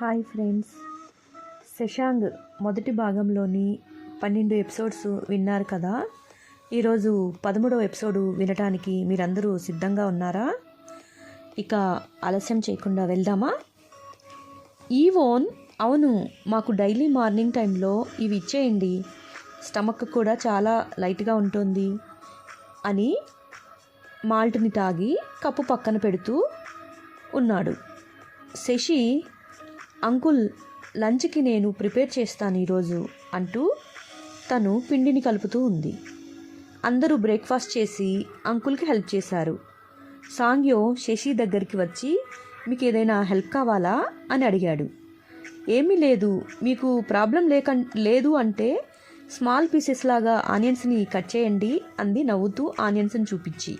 Hi friends. Shashank మొదటి భాగంలోని పన్నెండు ఎపిసోడ్స్ విన్నారు కదా? ఈరోజు పదమూడవ ఎపిసోడ్ వినటానికి మీరందరూ సిద్ధంగా ఉన్నారా? ఇక ఆలస్యం చేయకుండా వెళ్దామా? ఈవోన్ అవును మాకు డైలీ మార్నింగ్ టైంలో ఇవి ఇచ్చేయండి. స్టమక్ కూడా చాలా లైట్గా ఉంటుంది అని మాల్ట్ని తాగి కప్పు పక్కన పెడుతూ ఉన్నాడు. శశి అంకుల్ లంచ్కి నేను ప్రిపేర్ చేస్తాను ఈరోజు అంటూ తను పిండిని కలుపుతూ ఉంది. అందరూ బ్రేక్ఫాస్ట్ చేసి అంకుల్కి హెల్ప్ చేశారు. సాంగ్యో శశి దగ్గరికి వచ్చి మీకు ఏదైనా హెల్ప్ కావాలా? అని అడిగాడు. ఏమీ లేదు మీకు ప్రాబ్లం లేక లేదు అంటే స్మాల్ పీసెస్ లాగా ఆనియన్స్ని కట్ చేయండి అంది నవ్వుతూ ఆనియన్స్ని చూపించి.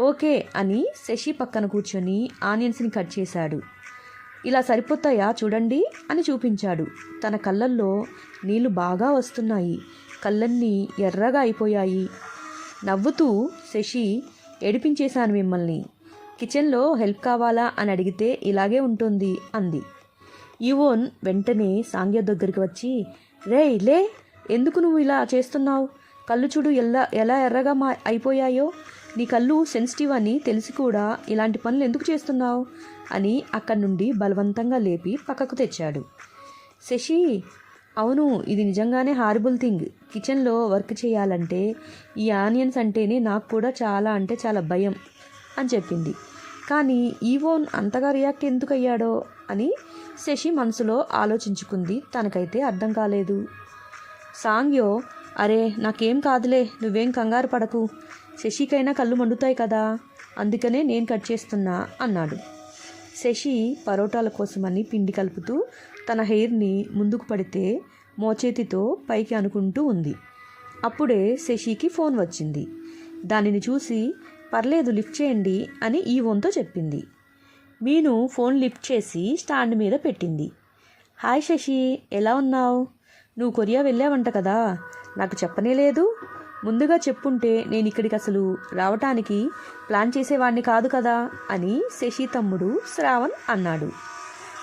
ఓకే అని శశి పక్కన కూర్చొని ఆనియన్స్ని కట్ చేశాడు. ఇలా సరిపోతాయా చూడండి అని చూపించాడు. తన కళ్ళల్లో నీళ్ళు బాగా వస్తున్నాయి. కళ్ళన్నీ ఎర్రగా అయిపోయాయి. నవ్వుతూ శశి ఏడిపించేశాను మిమ్మల్ని. కిచెన్లో హెల్ప్ కావాలా అని అడిగితే ఇలాగే ఉంటుంది అంది. యువోన్ వెంటనే సాంగ్య దగ్గరికి వచ్చి రే లే ఎందుకు నువ్వు ఇలా చేస్తున్నావు? కళ్ళు చూడు ఎలా ఎలా ఎర్రగా మా అయిపోయాయో? నీ కళ్ళు సెన్సిటివ్ అని తెలిసి కూడా ఇలాంటి పనులు ఎందుకు చేస్తున్నావు? అని అక్కడి నుండి బలవంతంగా లేపి పక్కకు తెచ్చాడు. శశి అవును ఇది నిజంగానే హారిబుల్ థింగ్ కిచెన్లో వర్క్ చేయాలంటే ఈ ఆనియన్స్ అంటేనే నాకు కూడా చాలా అంటే చాలా భయం అని చెప్పింది. కానీ ఈవోన్ అంతగా రియాక్ట్ ఎందుకు అయ్యాడో అని శశి మనసులో ఆలోచించుకుంది. తనకైతే అర్థం కాలేదు. సాంగ్యో అరే నాకేం కాదులే నువ్వేం కంగారు పడకు. శశికైనా కళ్ళు మండుతాయి కదా అందుకనే నేను కట్ చేస్తున్నా అన్నాడు. శశి పరోటాల కోసమని పిండి కలుపుతూ తన హెయిర్ని ముందుకు పడితే మోచేతితో పైకి అనుకుంటూ ఉంది. అప్పుడే శశికి ఫోన్ వచ్చింది. దానిని చూసి పర్లేదు లిఫ్ట్ చేయండి అని ఈ వంతో చెప్పింది. మీను ఫోన్ లిఫ్ట్ చేసి స్టాండ్ మీద పెట్టింది. హాయ్ శశి ఎలా ఉన్నావు? నువ్వు కొరియా వెళ్ళావంట కదా నాకు చెప్పనే లేదు? ముందుగా చెప్పుంటే నేను ఇక్కడికి అసలు రావటానికి ప్లాన్ చేసేవాడిని కాదు కదా అని శశి తమ్ముడు శ్రావణ్ అన్నాడు.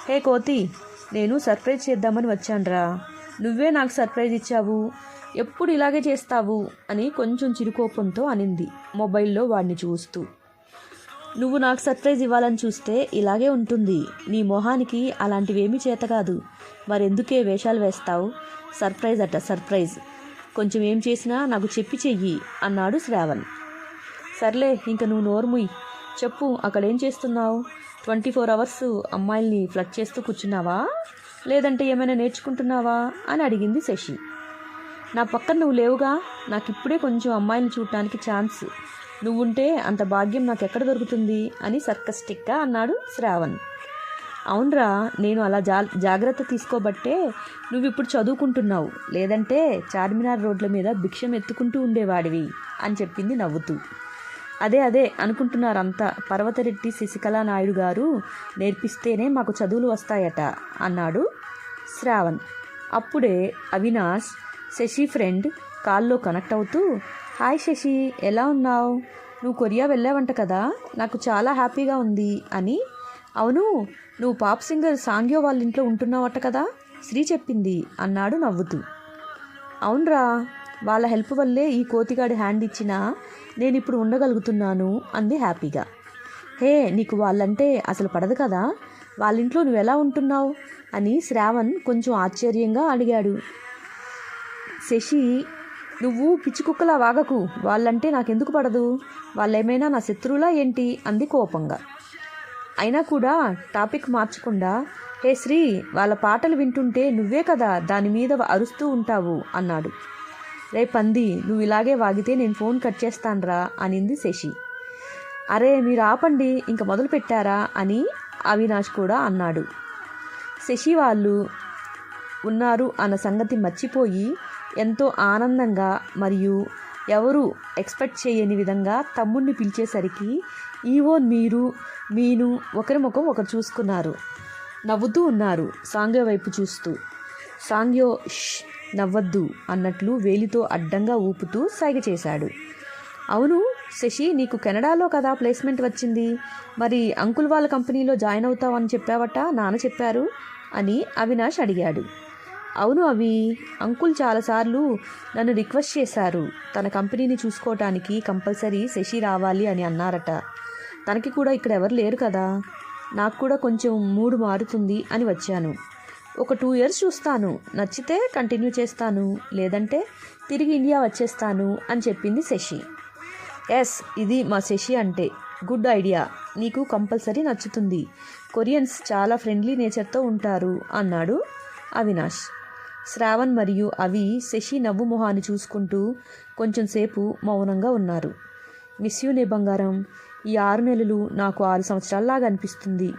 హే కోతి నేను సర్ప్రైజ్ చేద్దామని వచ్చానురా. నువ్వే నాకు సర్ప్రైజ్ ఇచ్చావు. ఎప్పుడు ఇలాగే చేస్తావు అని కొంచెం చిరుకోపంతో అనింది మొబైల్లో వాడిని చూస్తూ. నువ్వు నాకు సర్ప్రైజ్ ఇవ్వాలని చూస్తే ఇలాగే ఉంటుంది. నీ మొహానికి అలాంటివేమీ చేత కాదు. మరెందుకే వేషాలు వేస్తావు? సర్ప్రైజ్ అట సర్ప్రైజ్. కొంచెం ఏం చేసినా నాకు చెప్పి చెయ్యి అన్నాడు శ్రావణ్. సర్లే ఇంక నువ్వు నోర్ముయ్ చెప్పు అక్కడేం చేస్తున్నావు? ట్వంటీ ఫోర్ అవర్స్ అమ్మాయిల్ని ఫ్లడ్ చేస్తూ కూర్చున్నావా? లేదంటే ఏమైనా నేర్చుకుంటున్నావా? అని అడిగింది శశి. నా పక్కన నువ్వు లేవుగా? నాకు ఇప్పుడే కొంచెం అమ్మాయిని చూడటానికి ఛాన్స్. నువ్వుంటే అంత భాగ్యం నాకు ఎక్కడ దొరుకుతుంది? అని సర్కస్టిక్గా అన్నాడు శ్రావణ్. అవునరా నేను అలా జా జాగ్రత్త తీసుకోబట్టే నువ్వు ఇప్పుడు చదువుకుంటున్నావు. లేదంటే చార్మినార్ రోడ్ల మీద భిక్షం ఎత్తుకుంటూ ఉండేవాడివి అని చెప్పింది నవ్వుతూ. అదే అదే అనుకుంటున్నారంతా. పర్వతరెడ్డి శశికళా నాయుడు గారు నేర్పిస్తేనే మాకు చదువులు వస్తాయట అన్నాడు శ్రావణ్. అప్పుడే అవినాష్ శశి ఫ్రెండ్ కాల్లో కనెక్ట్ అవుతూ హాయ్ శశి ఎలా ఉన్నావు? నువ్వు కొరియా వెళ్ళావంట కదా? నాకు చాలా హ్యాపీగా ఉంది అని అవును నువ్వు పాప్ సింగర్ సాంగ్యో వాళ్ళ ఇంట్లో ఉంటున్నావట కదా? శ్రీ చెప్పింది అన్నాడు నవ్వుతూ. అవునరా వాళ్ళ హెల్ప్ వల్లే ఈ కోతిగాడి హ్యాండ్ ఇచ్చినా నేను ఇప్పుడు ఉండగలుగుతున్నాను అంది హ్యాపీగా. హే నీకు వాళ్ళంటే అసలు పడదు కదా? వాళ్ళ ఇంట్లో నువ్వు ఎలా ఉంటున్నావు? అని శ్రావణ్ కొంచెం ఆశ్చర్యంగా అడిగాడు. శశి నువ్వు పిచ్చి కుక్కలా వాగకు వాళ్ళంటే నాకెందుకు పడదు? వాళ్ళేమైనా నా శత్రువులా ఏంటి? అంది కోపంగా. అయినా కూడా టాపిక్ మార్చకుండా హే శ్రీ వాళ్ళ పాటలు వింటుంటే నువ్వే కదా దాని మీద అరుస్తూ ఉంటావు అన్నాడు. రే పంది నువ్వు ఇలాగే వాగితే నేను ఫోన్ కట్ చేస్తానరా అనింది శశి. అరే మీరు ఆపండి ఇంక మొదలు పెట్టారా అని అవినాష్ కూడా అన్నాడు. శశి వాళ్ళు ఉన్నారు అన్న సంగతి మర్చిపోయి ఎంతో ఆనందంగా మరియు ఎవరు ఎక్స్పెక్ట్ చేయని విధంగా తమ్ముణ్ణి పిలిచేసరికి ఈవో మీరు మీను ఒకరి ముఖం ఒకరు చూసుకున్నారు. నవ్వుతూ ఉన్నారు సాంగ్యో వైపు చూస్తూ. సాంగ్యో ష్ నవ్వద్దు అన్నట్లు వేలితో అడ్డంగా ఊపుతూ సైగ చేశాడు. అవును శశి నీకు కెనడాలో కదా ప్లేస్మెంట్ వచ్చింది? మరి అంకుల్ వాళ్ళ కంపెనీలో జాయిన్ అవుతావని చెప్పావట నాన్న చెప్పారు అని అవినాష్ అడిగాడు. అవును అవి అంకుల్ చాలాసార్లు నన్ను రిక్వెస్ట్ చేశారు. తన కంపెనీని చూసుకోవటానికి కంపల్సరీ శశి రావాలి అని అన్నారట. తనకి కూడా ఇక్కడ ఎవరు లేరు కదా. నాకు కూడా కొంచెం మూడు మారుతుంది అని వచ్చాను. ఒక టూ ఇయర్స్ చూస్తాను. నచ్చితే కంటిన్యూ చేస్తాను. లేదంటే తిరిగి ఇండియా వచ్చేస్తాను అని చెప్పింది శశి. ఎస్ ఇది మా శశి అంటే. Good idea. నీకు కంపల్సరీ నచ్చుతుంది. కొరియన్స్ చాలా ఫ్రెండ్లీ నేచర్తో ఉంటారు అన్నాడు అవినాష్. శ్రావణ్ మరియు అవి శశి నవ్వు మొహాన్ని చూసుకుంటూ కొంచెం సేపు మౌనంగా ఉన్నారు. మిస్యూనే బంగారం. ఈ ఆరు నెలలు నాకు ఆరు సంవత్సరాల్లాగా అనిపిస్తుంది.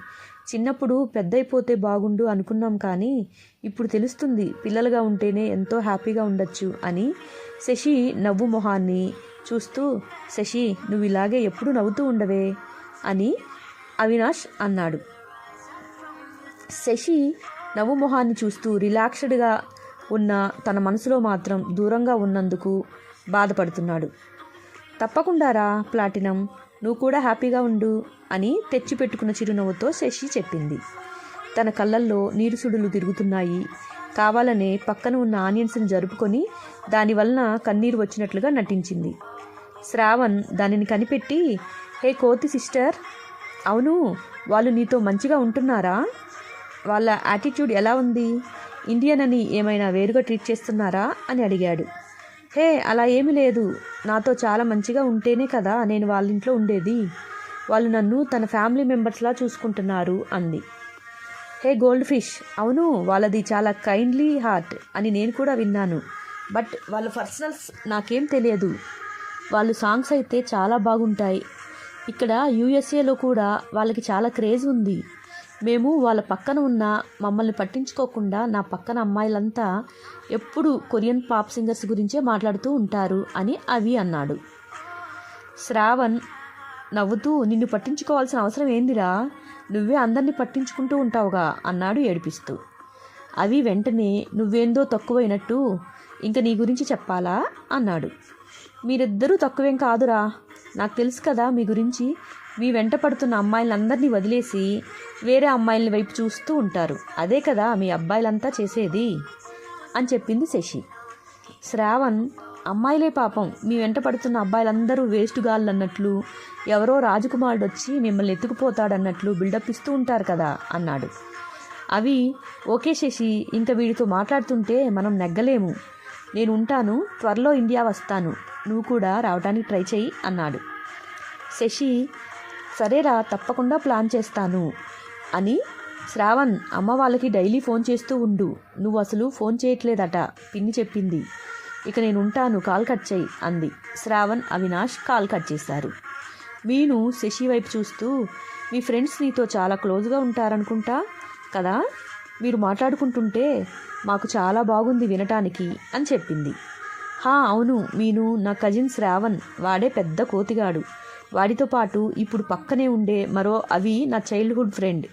చిన్నప్పుడు పెద్దయిపోతే బాగుండు అనుకున్నాం కానీ ఇప్పుడు తెలుస్తుంది పిల్లలుగా ఉంటేనే ఎంతో హ్యాపీగా ఉండొచ్చు అని శశి నవ్వు మొహాన్ని చూస్తూ శశి నువ్వు ఇలాగే ఎప్పుడు నవ్వుతూ ఉండవే అని అవినాష్ అన్నాడు. శశి నవ్వు మొహాన్ని చూస్తూ రిలాక్స్డ్గా ఉన్న తన మనసులో మాత్రం దూరంగా ఉన్నందుకు బాధపడుతున్నాడు. తప్పకుండా రా ప్లాటినం? నువ్వు కూడా హ్యాపీగా ఉండు అని తెచ్చిపెట్టుకున్న చిరునవ్వుతో శశి చెప్పింది. తన కళ్ళల్లో నీరుసుడులు తిరుగుతున్నాయి. కావాలనే పక్కన ఉన్న ఆనియన్స్ని జరుపుకొని దానివలన కన్నీరు వచ్చినట్లుగా నటించింది. శ్రావణ్ దానిని కనిపెట్టి హే కోతి సిస్టర్ అవును వాళ్ళు నీతో మంచిగా ఉంటున్నారా? వాళ్ళ యాటిట్యూడ్ ఎలా ఉంది? ఇండియన్ అని ఏమైనా వేరుగా ట్రీట్ చేస్తున్నారా? అని అడిగాడు. హే అలా ఏమీ లేదు. నాతో చాలా మంచిగా ఉంటేనే కదా నేను వాళ్ళ ఇంట్లో ఉండేది. వాళ్ళు నన్ను తన ఫ్యామిలీ మెంబర్స్లా చూసుకుంటున్నారు అంది. హే గోల్డ్ ఫిష్ అవును వాళ్ళది చాలా కైండ్లీ హార్ట్ అని నేను కూడా విన్నాను. బట్ వాళ్ళ పర్సనల్స్ నాకేం తెలియదు. వాళ్ళు సాంగ్స్ అయితే చాలా బాగుంటాయి. ఇక్కడ యూఎస్ఏలో కూడా వాళ్ళకి చాలా క్రేజ్ ఉంది. మేము వాళ్ళ పక్కన ఉన్న మమ్మల్ని పట్టించుకోకుండా నా పక్కన అమ్మాయిలంతా ఎప్పుడు కొరియన్ పాప్ సింగర్స్ గురించే మాట్లాడుతూ ఉంటారు అని అవి అన్నాడు. శ్రావణ్ నవ్వుతూ నిన్ను పట్టించుకోవాల్సిన అవసరం ఏందిరా? నువ్వే అందరినీ పట్టించుకుంటూ ఉంటావుగా అన్నాడు ఏడిపిస్తూ. అవి వెంటనే నువ్వేందో తక్కువైనట్టు ఇంక నీ గురించి చెప్పాలా? అన్నాడు. మీరిద్దరూ తక్కువేం కాదురా. నాకు తెలుసు కదా మీ గురించి. మీ వెంట పడుతున్న అమ్మాయిలందరినీ వదిలేసి వేరే అమ్మాయిల వైపు చూస్తూ ఉంటారు. అదే కదా మీ అబ్బాయిలంతా చేసేది? అని చెప్పింది శశి. శ్రావణ్ అమ్మాయిలే పాపం. మీ వెంట పడుతున్న అబ్బాయిలందరూ వేస్ట్ గాళ్ళు అన్నట్లు ఎవరో రాజకుమారుడు వచ్చి మిమ్మల్ని ఎత్తుకుపోతాడన్నట్లు బిల్డప్ ఇస్తూ ఉంటారు కదా అన్నాడు. అవి ఓకే శశి ఇంకా వీడితో మాట్లాడుతుంటే మనం నెగ్గలేము. నేను ఉంటాను త్వరలో ఇండియా వస్తాను. నువ్వు కూడా రావడానికి ట్రై చెయ్యి అన్నాడు. శశి సరేరా తప్పకుండా ప్లాన్ చేస్తాను అని శ్రావణ్ అమ్మ వాళ్ళకి డైలీ ఫోన్ చేస్తూ ఉండు. నువ్వు అసలు ఫోన్ చేయట్లేదట పిన్ని చెప్పింది. ఇక నేను ఉంటాను కాల్ కట్ చేయి అంది. శ్రావణ్ అవినాష్ కాల్ కట్ చేశారు. వీణు శశి వైపు చూస్తూ మీ ఫ్రెండ్స్ నీతో చాలా క్లోజ్గా ఉంటారనుకుంటా? కదా? మీరు మాట్లాడుకుంటుంటే మాకు చాలా బాగుంది వినటానికి అని చెప్పింది. హా అవును మీను నా కజిన్ శ్రావణ్ వాడే పెద్ద కోతిగాడు. వాడితో పాటు ఇప్పుడు పక్కనే ఉండే మరో అవి నా చైల్డ్హుడ్ ఫ్రెండ్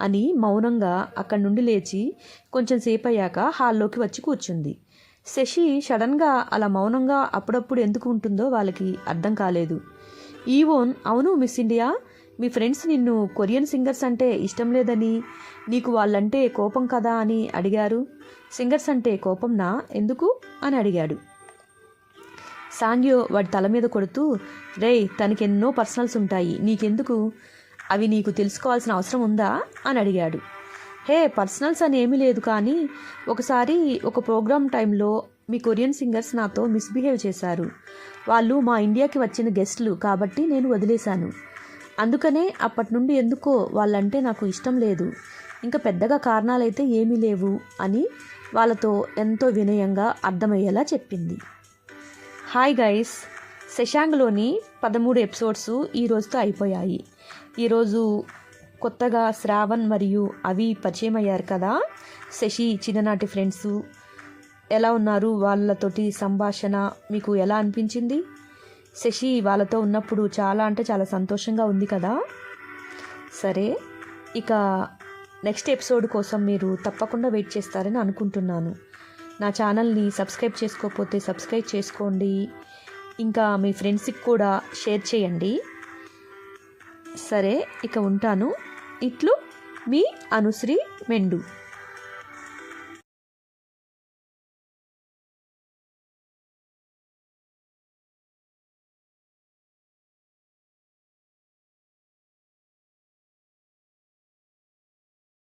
అని మౌనంగా అక్కడి నుండి లేచి కొంచెం సేపు అయ్యాక హాల్లోకి వచ్చి కూర్చుంది. శశి సడన్గా అలా మౌనంగా అప్పుడప్పుడు ఎందుకు ఉంటుందో వాళ్ళకి అర్థం కాలేదు. ఈవోన్ అవును మిస్ ఇండియా మీ ఫ్రెండ్స్ నిన్ను కొరియన్ సింగర్స్ అంటే ఇష్టం లేదని నీకు వాళ్ళంటే కోపం కదా అని అడిగారు. సింగర్స్ అంటే కోపంనా? ఎందుకు? అని అడిగాడు. సాంగ్యో వాడి తల మీద కొడుతూ రేయ్ తనకి ఎన్నో పర్సనల్స్ ఉంటాయి. నీకెందుకు? అవి నీకు తెలుసుకోవాల్సిన అవసరం ఉందా? అని అడిగాడు. హే పర్సనల్స్ అని ఏమీ లేదు కానీ ఒకసారి ఒక ప్రోగ్రామ్ టైంలో మీ కొరియన్ సింగర్స్ నాతో మిస్బిహేవ్ చేశారు. వాళ్ళు మా ఇండియాకి వచ్చిన గెస్ట్లు కాబట్టి నేను వదిలేశాను. అందుకనే అప్పటి నుండి ఎందుకో వాళ్ళంటే నాకు ఇష్టం లేదు. ఇంకా పెద్దగా కారణాలైతే ఏమీ లేవు అని వాళ్ళతో ఎంతో వినయంగా అర్థమయ్యేలా చెప్పింది. Hi guys. శశాంక్లోని పదమూడు ఎపిసోడ్స్ ఈ రోజుతో అయిపోయాయి. ఈరోజు కొత్తగా శ్రావణ్ మరియు అవి పరిచయం అయ్యారు కదా. శశి చిన్ననాటి ఫ్రెండ్స్ ఎలా ఉన్నారు? వాళ్ళతోటి సంభాషణ మీకు ఎలా అనిపించింది? శశి వాళ్ళతో ఉన్నప్పుడు చాలా అంటే చాలా సంతోషంగా ఉంది కదా. సరే ఇక నెక్స్ట్ ఎపిసోడ్ కోసం మీరు తప్పకుండా వెయిట్ చేస్తారని అనుకుంటున్నాను. నా ఛానల్ని సబ్స్క్రైబ్ చేసుకోకపోతే సబ్స్క్రైబ్ చేసుకోండి. ఇంకా మీ ఫ్రెండ్స్కి కూడా షేర్ చేయండి. సరే ఇక ఉంటాను. ఇట్లు మీ అనుశ్రీ మెండు.